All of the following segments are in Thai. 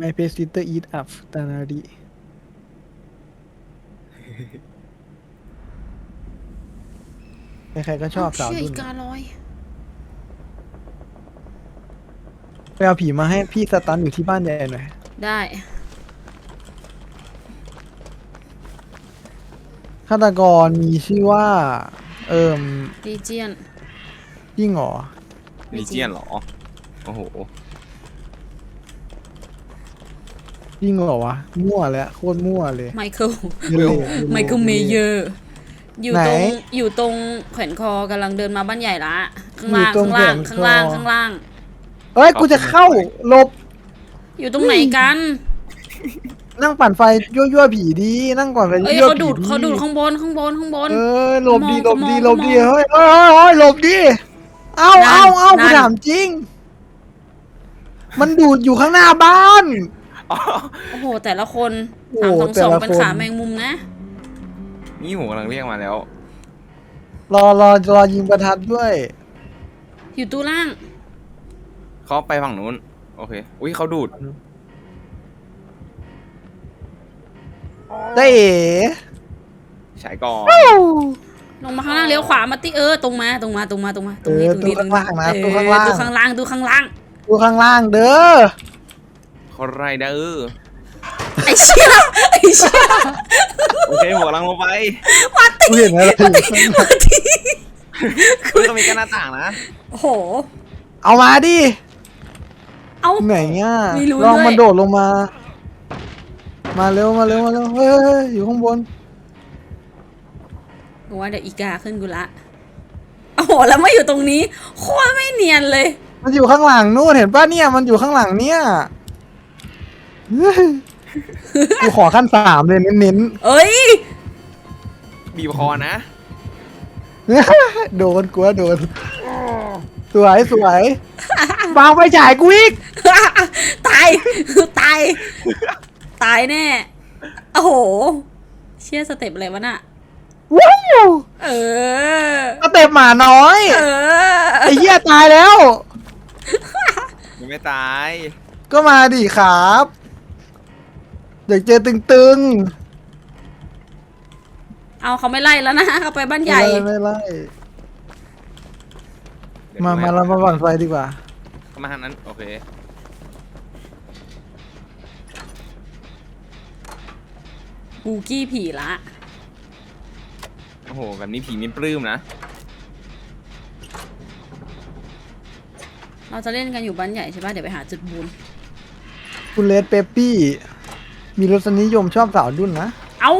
My p a s sister eat up ตานาริใครๆก็ชอบสาวเชื่อดุอีนกาลอย ไปเอาผีมาให้พี่สตันอยู่ที่บ้านใหญ่หน่อย ได้ฆาตกรมีชื่อว่า เอิมดีเจียน ยิ่งเหรอ ลีเจียนเหรอ โอ้โห ยิ่งเหรอวะ มั่วแล้วโคตรมั่วเลยไมเคิลเละๆไมเคิลเมเยอร์อยู่ไหนตรงอยู่ตรงแขวนคอกำลังเดินมาบ้านใหญ่ละ ข้างล่างอยู่ตรงข้างล่างแขวนคอ ข้างล่างข้างล่าง เอ้ยกูจะเข้าหลบอยู่ตรงไหนกันนั่งปั่นไฟยั่วๆผีดีนั่งก่อนไฟเอ้ยยั่วเขาๆผีดูดเขาดูดข้างบนข้างบนข้างบน เออหลบดีหลบดีหลเขาบมองดีเขามองเฮ้ยเฮ้ยเฮ้ยหลบดีเอานั่นเอาเอานั่กูนถามจริง มันดูดอยู่ข้างหน้าบ้าน โอ้โห แต่ละคนโอ้สามโหสองแต่สองละเป็นคนขาแมงมุมนะ นี่ผมกำลังเรียกมาแล้ว รอรอรอยิงประทัดด้วย อยู่ตู้ล่าง เขาไปฝั่งนู้น โอเค อุ้ยเขาดูด ได้เอ๋ฉายก่อนลงมาข้างล่างเลี้ยวขวามาติเออตรงมาตรงมาตรงมาตรงมาตเอรงนี้อตรงตัวนี้ตรข้างงนี้ล่างนะเออตัวข้างล่างตู้ข้างล่างตู้ข้างล่างตัวข้างล่างเด้อ เขาไรเด้อไอ้เชี่ยไอ้เชี่ยโอเคผมกำลังลงไปกูเห็นอะไรอยู่ข้างหลังเฮ้ยเขามีกันหน้าต่างนะโอ้โห เอามาดิ เอา ไหนเงี้ยไม่รู้ลองด้วย มันโดดลงมา มาเร็วมาเร็วมาเร็วเฮ้ยเฮ้ยเฮ้ยอยู่ข้างบน กูว่าเดี๋ยวอีกาขึ้นกูละโอ้โหแล้วมาอยู่ตรงนี้โคตรไม่เนียนเลย มันอยู่ข้างหลังนู่นเห็นป่ะเนี่ย มันอยู่ข้างหลังเนี่ย กูขอขั้นสามเลยเน้นเอ้ย บีบคอนะๆ โดนกูว่าโดน สวยสวยวางไปจ่ายกูอีก ตาย ตาย ตายแน่ โอ้โห เชี่ยสเต็ปอะไรวะน่ะ ว้าวเออ สเต็ปหมาน้อย เออ ไอ้เหี้ยตายแล้ว ยังไม่ตาย ก็มาดิครับ อยากเจอตึงเอาเขาไม่ไล่แล้วนะเขาไปบ้านๆใหญ่ ไม่ไล่ไม่ไล่เดี๋ยวมาดูมาให้เรามาปั่นไฟดีกว่า เข้ามาทางนั้น โอเค บูกี้ผีละ โอ้โห แบบนี้ผีไม่ปลื้มนะ เราจะเล่นกันอยู่บ้านใหญ่ใช่ป่ะ เดี๋ยวไปหาจุดบุญคุณเลดเปปปี้ มีรสนิยมชอบสาวดุนนะ เอ้า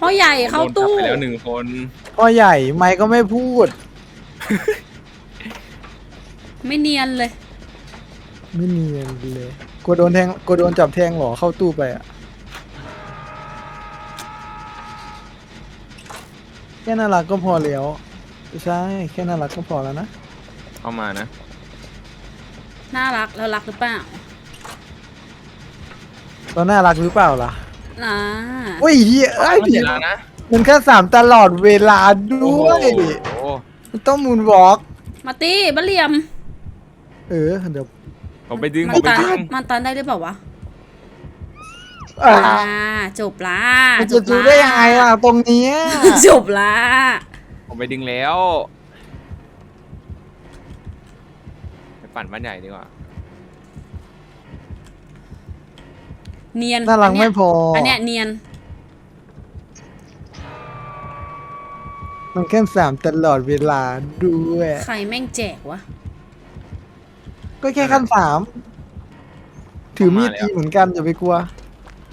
พ่อใหญ่เข้าโดนจับตู้ไปแล้วหนึ่งคน พ่อใหญ่ไม่ก็ไม่พูด ไม่เนียนเลย ไม่เนียนเลยกลัวโดนแทงกลัวโดนจับแทงเหรอเข้าตู้ไปอะแค่น่ารักก็พอแล้วใช่แค่น่ารักก็พอแล้วนะ เข้ามานะ น่ารักแล้วรักหรือเปล่า เราน่ารักหรือเปล่าล่ะนะโอ้ยเฮียเอ้ยมันเสร็จแล้วนะมันแค่สามตลอดเวลาโอ้ด้โหวยมันต้องมูนวอล์กมาตี้บ้าเหลี่ยมเออเดี๋ยวผมไปดึงมัผมไปตันดึงมันตันได้หรือเปล่าวะอ่าอ่าจบละมันจะดูได้ยังไงอะตรงเนี้ยจบละผมไปดึงแล้วไปปั่นบ้านใหญ่ดีกว่า เนียนน่ารักอัเยไม่พออันเนี้ยเนียน มันแค่สามตลอดเวลาด้วย ใครแม่งแจกวะ ก็แค่ขั้นสามถือมีดเอามาแล้วตีเหมือนกันอย่าไปกลัว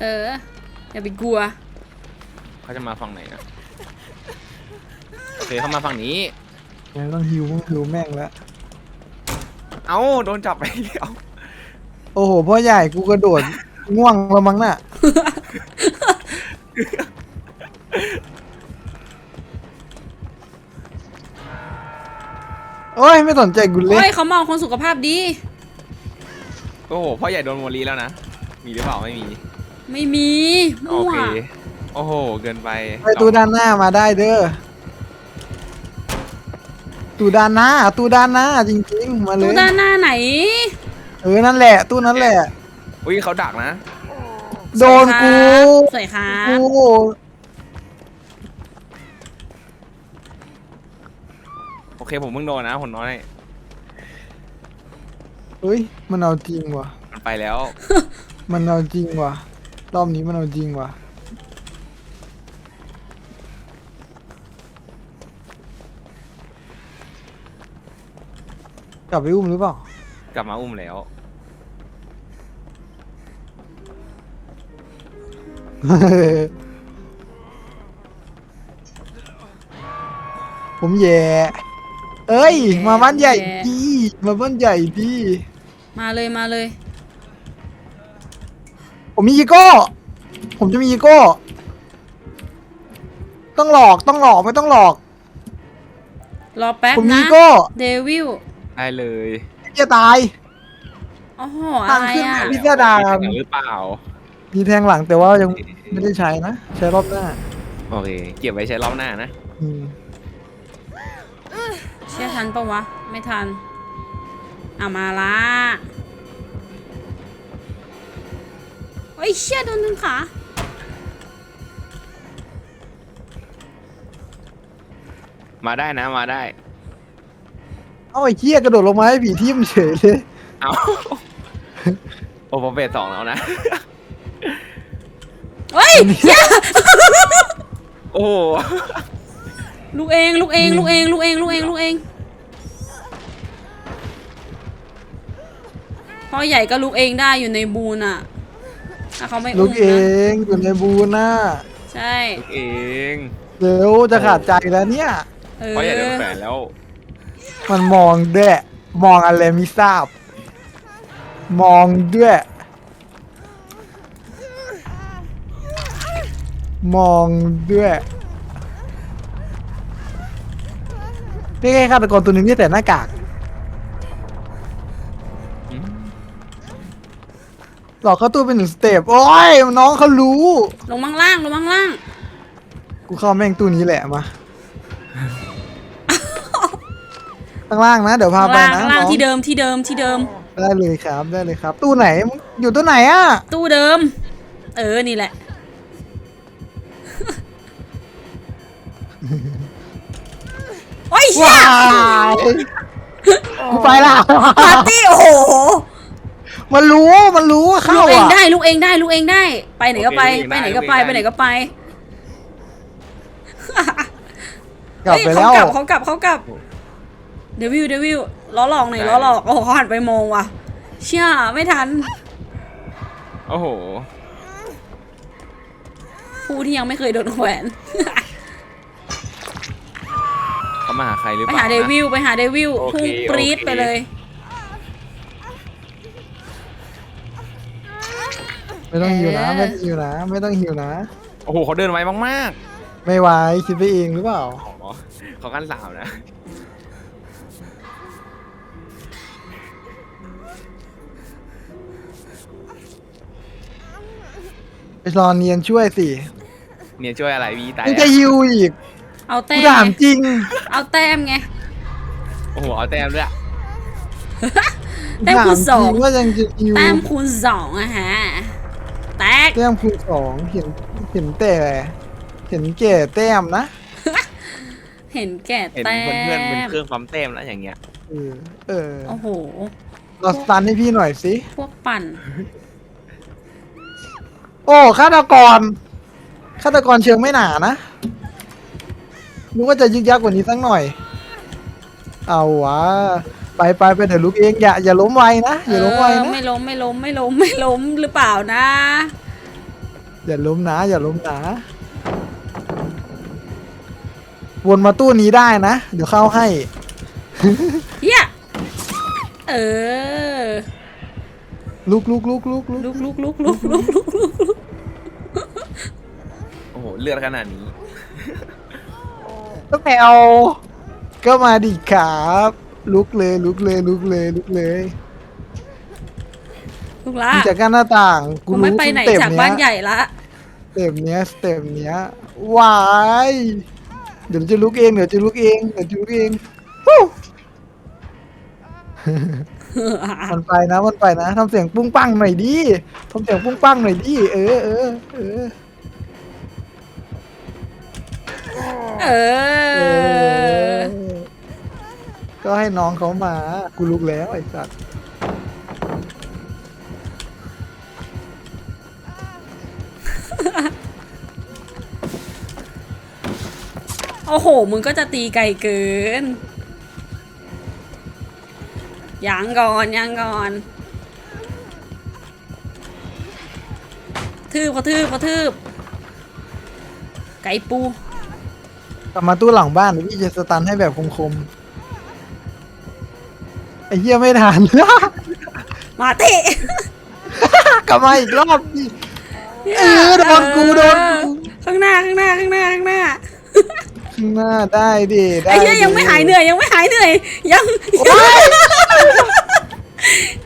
เออ อย่าไปกลัว เขาจะมาฝั่งไหนนะโอเคเขามาฝั่งนี้แล้วต้องฮิวต้องฮิวแม่งแล้วเอ้าโดนจับไปแล้วโอ้โหพ่อใหญ่กูกระโดด ง่วงแล้วมั้งน่ะ โอ้ยไม่สนใจกูเลโอ้ยยเขามองคนสุขภาพดี โอ้โหพ่อใหญ่โดนโมลีแล้วนะ มีหรือเปล่าไม่มี ไม่มีโอมั่วเค โอ้โห เกินไปไปตูด้านหน้ามาได้เด้อตูด้านหน้าตูด้านหน้าจริงๆ มาเลตู้ยด้านหน้าไหน เออนั่นแหละ ตู้นั้นแหละโออุ้ยเขาดักนะ โดนกูสวยครับกูโอเคผมเพิ่งโดนนะผมน้อยเฮ้ย มันเอาจริงว่ะ มันไปแล้ว มันเอาจริงว่ะ รอบนี้มันเอาจริงว่ะ กลับไปอุ้มหรือเปล่า กลับมาอุ้มแล้ว ผมแย่ เอ้ยมาบ้านใหญ่พี่ มาบ้านใหญ่พี่ มาเลยมาเลย ผมมีอีโก้ ผมจะมีอีโก้ ต้องหลอก ต้องหลอก ไม่ต้องหลอก รอแป๊บผมมีนะอีโก้เดวิลได้เลยจะตายโอ้โหทาอะงไรขึ้นอะ พิซซ่าดามมีหรือเปล่า มีแทงหลังแต่ว่ายังไม่ได้ใช้นะ ใช้รอบหน้า โอเค เก็บไว้ใช้รอบหน้านะ อืมเชื่อทันปะวะ ไม่ทันอะมาละเฮ้ยเชี่ยโดนดึงขามาได้นะมาได้ เอาไอ้เหี้ยกระโดดลงมาให้ผีทิ่มเฉยเลย เอา โอ้ผมเบสสองแล้วนะ เฮ้ยเชี่ยโอ้โหลูกเองลูกเองลูกเองลูกเองลูกเองลูกเองพ่อใหญ่ก็ลูกเองได้อยู่ในบูนอะถ้าเขาไม่ลูอุ้กมเอนะงอยู่ในบูน่าใช่ เองเดี๋ยวจะขาดใจแล้วเนี่ย เออ เพราะอย่าโดนแฝนแล้ว มันมองด้วย มองอะไรไม่ทราบ มองด้วย มองด้วยนี่แค่ฆาตกรตัวหนึงที่แต่หน้ากากอืมหลอกเข้าตู้เป็นหนึ่งสเต็ปโอ้ยน้องเขารู้ ลงมังล่างลงมังล่าง กูเข้าแม่งตู้นี้แหละมาข้างล่างนะ เดี๋ยวพาข้างไปล่างนะข้างล่างน้องที่เดิมที่เดิมที่เดิม ได้เลยครับได้เลยครับ ตู้ไหนมึงอยู่ตู้ไหนอะตู้เดิม เออนี่แหละ โอ้ยเชี่ว้ายยกูไปละ ปาร์ตี้โอ้โหมันรู้มันรู้ว่าลูเข้ากเองอะได้ลูกเองได้ลูกเองได้ ไปไหนก็ไปไปไหนก็ไปไปไหนก็ไปกลับไปเฮ้ยแล้วเขากลับเขากลับเขากลับเดวิลเดวิลล้อหลอกหน่อยล้อหลอกโอ้โหเขาหันไปมองว่ะ เชี่ยไม่ทัน โอ้โห ผู้ที่ยังไม่เคยโดนแขวนเขา มาหาใครหรือไปเปล่าหาเดวิลไปหาเดวิลโอเคพุ่งปรี๊ดโอเค ไปเลย ไม่ต้องหิวนะ เออ ไม่ต้องหิวนะ ไม่ต้องหิวนะ โอ้โหเขาเดินไวมากไม่ไหวคิดไปเองหรือเปล่า ๆอ๋อเขากันสาวนะ ไปรอเนียนช่วยสิ เนี่ยช่วยอะไรวีตายมึงแล้จะวฮิวอีก เอากูแต้มถามไงจริง เอาแต้มไง โอ้โหเอาแต้มด้วยแต้มคูณสอง ถามจริว่ายังจะฮิวแต้มคูณสองอะฮะ แตก แต้มคูณสองเห็นเห็นแต่ เห็นแก่แต้มนะเห็นแก่เห็นแต้เพื่อนๆเป็นมเครื่องปั๊มแต้มแล้วอย่างเงี้ยเออเออโอ้โห เราสตันให้พี่หน่อยสิพวกปั่น โอ้ฆาตกรฆาตกรเชิงไม่หนานะ นึกว่าจะยึกยักกว่านี้สักหน่อย เอาวะ ไปไปไปเดี๋ยวลุกเองอย่าอย่าล้มไวนะอย่าล้มไวเออนะ ไม่ล้มไม่ล้มไม่ล้มไม่ล้มหรือเปล่านะ อย่าล้มนะ อย่าล้มนะ วนมาตู้นี้ได้นะ เดี๋ยวเข้าให้ เฮียเออ ลุกลุกลุกลุกลุกลุกลุกลุกลุกลุกลุกลุกลุกโอ้โห เลือดขนาดนี้ ก็แมวก็มาดิครับ ลุกเลยลุกเลยลุกเลยลุกเลยลุกละมึงจากกั้นหน้าต่างกูไม่ไปไหนสเต็ปจากเยบ้านใหญ่ละสเต็ปเนี้ยสเต็ปเนี้ยวายเดี๋ยวจะลุกเองเดี๋ยวจะลุกเองเดี๋ยวจะลุกเองฮู้มันไปนะมันไปนะทำเสียงปุ้งปังหน่อยดิทำเสียงปุ้งปังหน่อยดิเออเออเออ เอเออ อ ก็ให้น้องเขามา กูลุกแล้วไอ้สัตว์โอ้โห มึงก็จะตีไกลเกิน ยังก่อนยังก่อน ทืบเขาทืบเขาทืบ ไก่ปูก ลับมาตู้หลังบ้านเดี๋ยวพี่จะสตันให้แบบคมๆไอ้เหี้ยไม่ทัน มาเตะกลับมาอีกรอบดิเออโดนกูโดนกูข้างหน้าข้างหน้าข้างหน้าข้างหน้าข้างหน้าได้ดิได้ไอ้เหี้ยดิยังไม่หายเหนื่อยยังไม่หายเหนื่อยยัง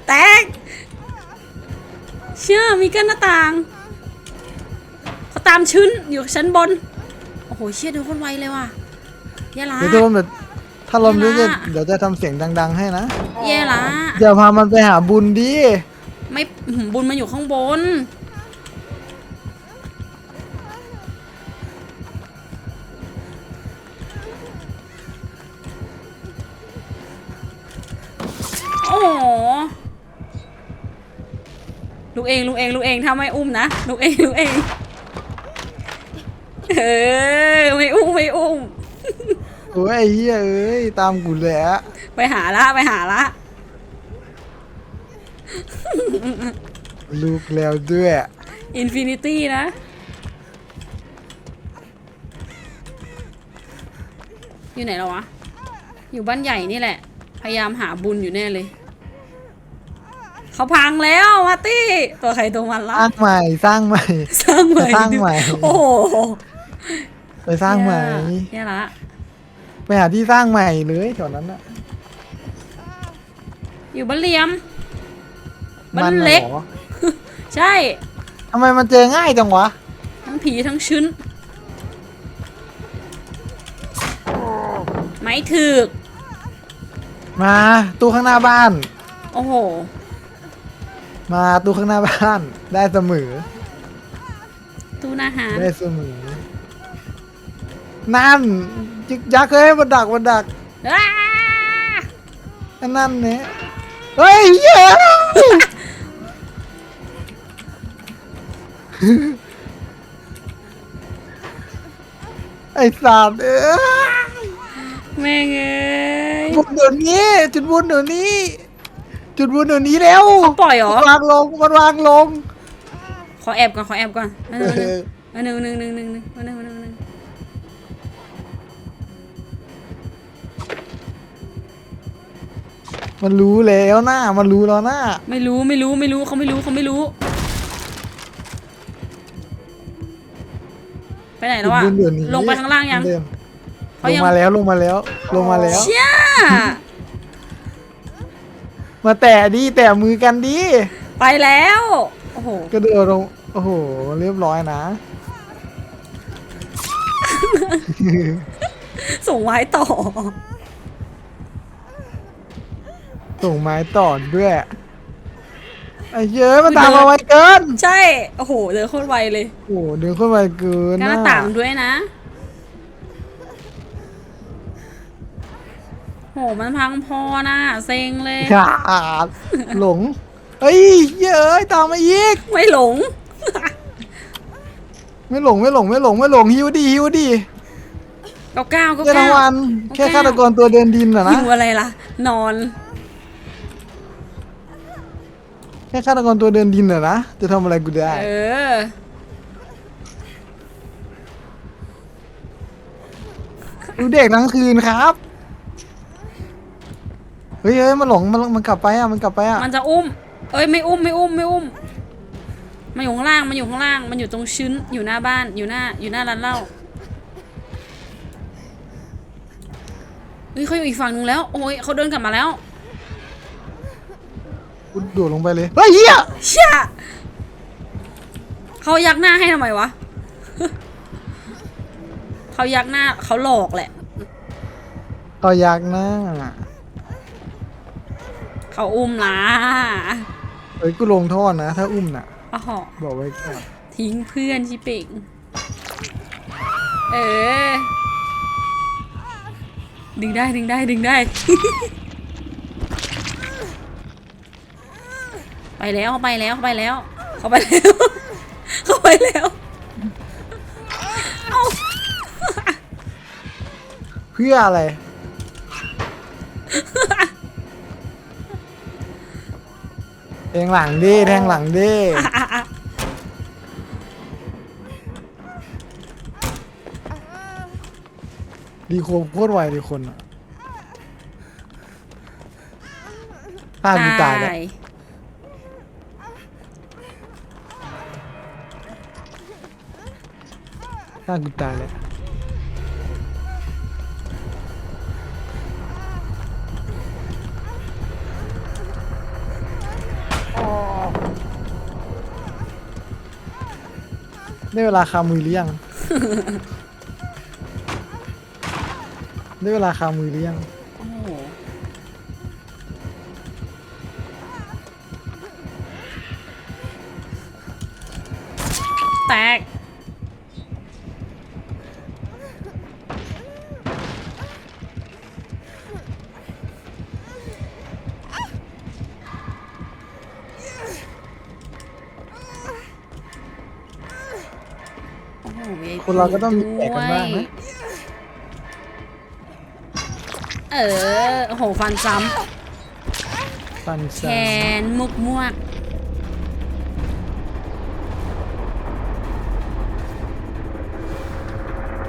แตกเชื่อมีกั้นหน้าต่างเขาตามชื้นอยู่ชั้นบนโอ้โห เชี่ยเดูคนไวเลยว่ะแย่ละเดี๋ยวโดนแบบถ้าลมนี้จะไม่ละเดี๋ยวจะทำเสียงดัง ๆ ให้นะแย่ละอย่าพามันไปหาบุญดิ ไม่อื้อหือบุญมันอยู่ข้างบน โอ้โหลูกเองลูกเองลูกเองถ้าไม่อุ้มนะลูกเองลูกเอง เออไม่อุ้มไม่อุ้มโอ้ยไอ้เหี้ยเอ้ยตามกูเลยอะไปหาละไปหาละลูกแล้วด้วยอินฟินิตี้นะ อยู่ไหนแล้ววะ อยู่บ้านใหญ่นี่แหละ พยายามหาบุญอยู่แน่เลย เขาพังแล้วมาร์ตี้ ตัวใครตัวมันละสร้างใหม่สร้างใหม่ สร้างใหม่สร้างใหม่ โอ้โห ไปสร้างใหม่แย่ละไปหาที่สร้างใหม่เลยแถวนั้นอะอยู่บ้านเหลียมบ้ามันเล็กเหรอใช่ทำไมมันเจอง่ายจังวะ ทั้งผีทั้งชื้น ไม่ถึก มาตู้ข้างหน้าบ้าน โอ้โห มาตู้ข้างหน้าบ้าน ได้เสมอ ตู้อาหารได้เสมอ นั่นยึกยักเฮ้ยมันดักมันดักอ้าอันนั่นเนี่ยเฮ้ยเย้ยไอ้สัตว์เอ้ยแม่งเอ้ยบุญเดี๋ยวนี้ จุดบุญเดี๋ยวนี้ จุดบุญเดี๋ยวนี้แล้วเขาปล่อยเหรอ มันวางลงมันวางลงขอแอบก่อน ขอแอบก่อนเอออันหนึ่งหนึ่งหนึ่งหนึ่งหนึ่งอันหนึ่งหนึ่งหนึ่ง มันรู้แล้วหน้ามันรู้แล้วหน้าไม่รู้ไม่รู้ไม่รู้เขาไม่รู้เขาไม่รู้ ไปไหนแล้วอะจุดบุญเดี๋ยวนี้ลงไปข้างล่างยัง เดินเขาลยังงมาแล้วลงมาแล้วลงมาแล้ว เชี่ยมาแตะดิแตะมือกันดิไปแล้วโอ้โหกระโดดลงโอ้โหเรียบร้อยนะ ส่งไว้ต่อ ส่งไม้ต่อด้วย ไอ้เย้ยมันตามมาไวเกิน ใช่ โอ้โห เดินโคตรไวเลยโอ้โหเดินขึ้นไวเกินหน้าน่ะต่างด้วยนะ โห มันพังพอนะเซ็งเลย ขาดหลง เฮ้ยเย้ยตามมาอีก ไม่หลง ไม่หลงไม่หลงไม่หลงไม่หลงฮิวดีฮิวดีเก้าเก้าเก้าเจ้ารางเก้า วัลแค่ฆาตกรตัวเดินดินอะนะ หิวอะไรล่ะ นอน แค่ฆาตกรตัวเดินดินอะนะ จะทำอะไรกูได้ เออ ดูเด็กทั้งคืนครับ เฮ้ยเฮ้ยมันหลงมันมันกลับไปอะ มันกลับไปอะ มันจะอุ้ม เอ้ยไม่อุ้มไม่อุ้มไม่อุ้ม มันอยู่ข้างล่างมันอยู่ข้างล่าง มันอยู่ตรงชื้นอยู่หน้าบ้านอยู่หน้าอยู่หน้าร้านเหล้าเฮ้ยเขาอยู่อีกฝั่งนึงแล้ว โอ้ยเขาเดินกลับมาแล้ว กูโดดลงไปเลยเฮ้ยเฮียเชี่ยเขายักหน้าให้ทำไมวะ เขายักหน้าเขาหลอกแหละ ต่ออยากนะเขาอุ้มนะเอ้ยกูลงโทษนะ ถ้าอุ้มน่ะโอ้โหบอกไว้ก่อนทิ้งเพื่อนชิเป่งเออ ดึงได้ดึงได้ดึงได้ ไปแล้วเขาไปแล้วเขาไปแล้วเขาไปแล้วเขาไปแล้วเอาเพื่ออะไร แทงหลังดิแทงหลังดิอะอะอะดีโคโคตรไวดีคนอะถ้ากูตายแล้วตาย ถ้ากูตายแล้วได้เวลาคามือหรือยัง ได้เวลาคามือหรือยัง โอ้โหแตก คนเราก็ต้องมีแตกกันบ้างนะด้วยเออโอ้โหฟันซ้ปันำแขซานมุกมวก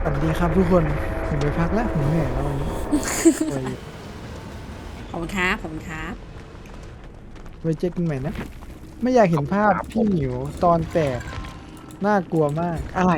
สวัสดีครับทุกคน ผมไปพักแล้วผมเหนื่อยแล้ววันนี้ไปขอบคุณครับขอบคุณครับ ไว้เจอกันใหม่นะ ไม่อยากเห็นภาพพี่หมิวตอนแตก น่ากลัวมาก อะไร